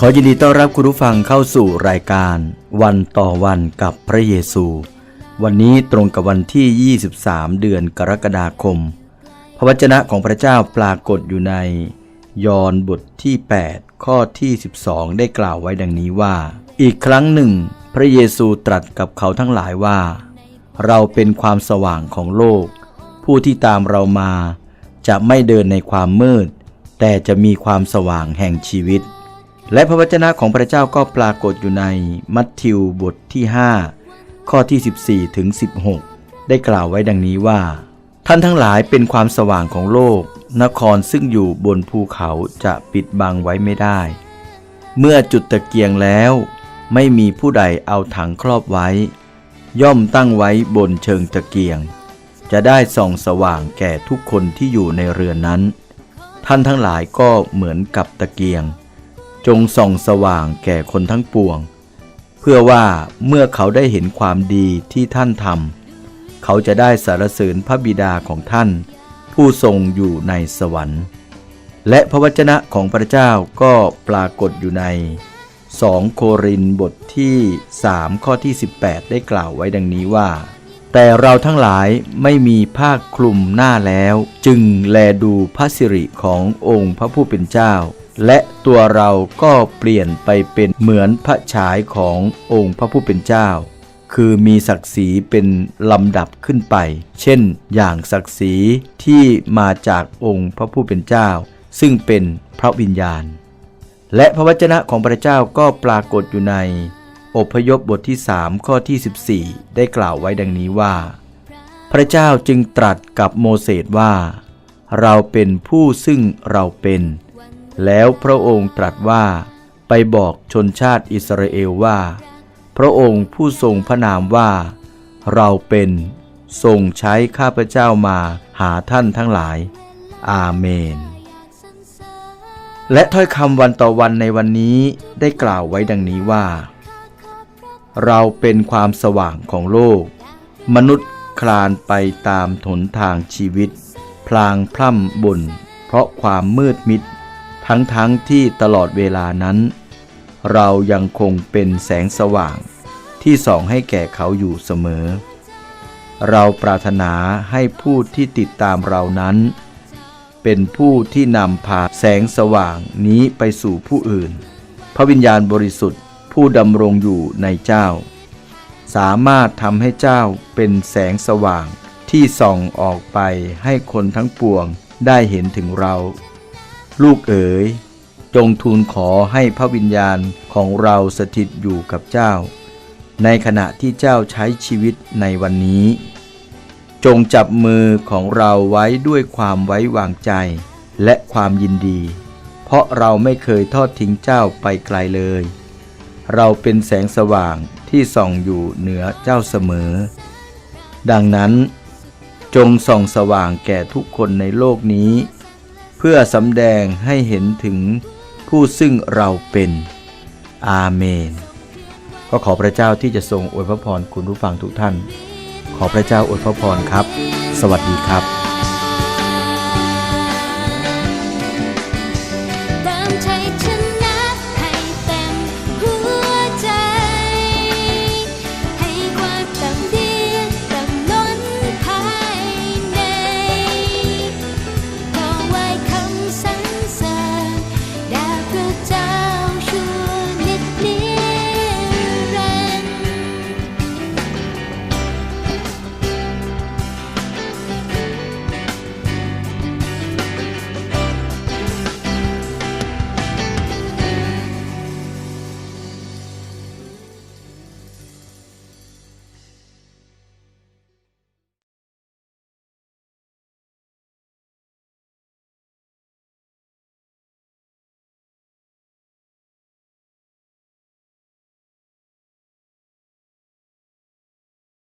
ขอยินดีต้อนรับคุณผู้ฟังเข้าสู่รายการวันต่อวันกับพระเยซู วันนี้ตรงกับวันที่ 23 เดือนกรกฎาคม พระวจนะของพระเจ้าปรากฏอยู่ใน ยอห์นบทที่ 8 ข้อที่ 12 ได้กล่าวไว้ดังนี้ว่า อีกครั้งหนึ่ง พระเยซูตรัสกับเขาทั้งหลายว่า เราเป็นความสว่างของโลก ผู้ที่ตามเรามา จะไม่เดินในความมืด แต่จะมีความสว่างแห่งชีวิต และพระวจนะของพระเจ้าก็ปรากฏอยู่ในมัทธิวบทที่ 5 ข้อที่ 14 ถึง 16 ได้กล่าวไว้ดังนี้ว่า ท่านทั้งหลายเป็นความสว่างของโลก นครซึ่งอยู่บนภูเขาจะปิดบังไว้ไม่ได้ เมื่อจุดตะเกียงแล้ว ไม่มีผู้ใดเอาถังครอบไว้ ย่อมตั้งไว้บนเชิงตะเกียง จะได้ส่องสว่างแก่ทุกคนที่อยู่ในเรือนนั้น ท่านทั้งหลายก็เหมือนกับตะเกียง จงส่องสว่างแก่คนทั้งปวง เพื่อว่าเมื่อเขาได้เห็นความดีที่ท่านทำเขาจะได้สารเสริญพระบิดาของท่าน ผู้ทรงอยู่ในสวรรค์ และพระวจนะของพระเจ้าก็ปรากฏอยู่ใน 2 โครินบทที่ 3 ข้อที่ 18 ได้กล่าวไว้ดังนี้ว่า แต่เราทั้งหลายไม่มีผ้าคลุมหน้าแล้ว จึงแลดูพระสิริขององค์พระผู้เป็นเจ้า และตัวเราก็เปลี่ยนไปเป็นเหมือนพระฉายขององค์พระผู้เป็นเจ้า คือมีศักดิ์ศรีเป็นลำดับขึ้นไป เช่น อย่างศักดิ์ศรีที่มาจากองค์พระผู้เป็นเจ้า ซึ่งเป็นพระวิญญาณ และพระวจนะของพระเจ้าก็ปรากฏอยู่ใน อพยพบทที่ 3 ข้อที่ 14 ได้กล่าวไว้ดังนี้ว่า พระเจ้าจึงตรัสกับโมเสสว่า เราเป็นผู้ซึ่งเราเป็น แล้วพระองค์ตรัสว่าไปบอกชนชาติอิสราเอลว่า พระองค์ผู้ทรงพระนามว่า เราเป็นทรงใช้ข้าพเจ้ามาหาท่านทั้งหลาย อาเมน และถ้อยคำวันต่อวันในวันนี้ได้กล่าวไว้ดังนี้ว่า เราเป็นความสว่างของโลก มนุษย์คลานไปตามถนทางชีวิต พลางพร่ำบ่นเพราะความมืดมิด ทั้งๆทที่ตลอดเวลานั้น เรายังคงเป็นแสงสว่างที่ส่องให้แก่เขาอยู่เสมอ เราปรารถนาให้ผู้ที่ติดตามเรานั้น เป็นผู้ที่นำพาแสงสว่างนี้ไปสู่ผู้อื่น พระวิญญาณบริสุทธิ์ผู้ดำรงอยู่ในเจ้า สามารถทำให้เจ้าเป็นแสงสว่างที่ส่องออกไปให้คนทั้งปวงได้เห็นถึงเรา ลูกเอ๋ย จงทูลขอให้พระวิญญาณของเราสถิตอยู่กับเจ้า ในขณะที่เจ้าใช้ชีวิตในวันนี้ จงจับมือของเราไว้ด้วยความไว้วางใจและความยินดี เพราะเราไม่เคยทอดทิ้งเจ้าไปไกลเลย เราเป็นแสงสว่างที่ส่องอยู่เหนือเจ้าเสมอ ดังนั้น จงส่องสว่างแก่ทุกคนในโลกนี้ พื่อสำแดงให้เห็นถึงผู้ซึ่งเราเป็น อาเมน ก็ขอพระเจ้าที่จะทรงอวยพระพรคุณผู้ฟังทุกท่าน ขอพระเจ้าอวยพระพรครับ สวัสดีครับ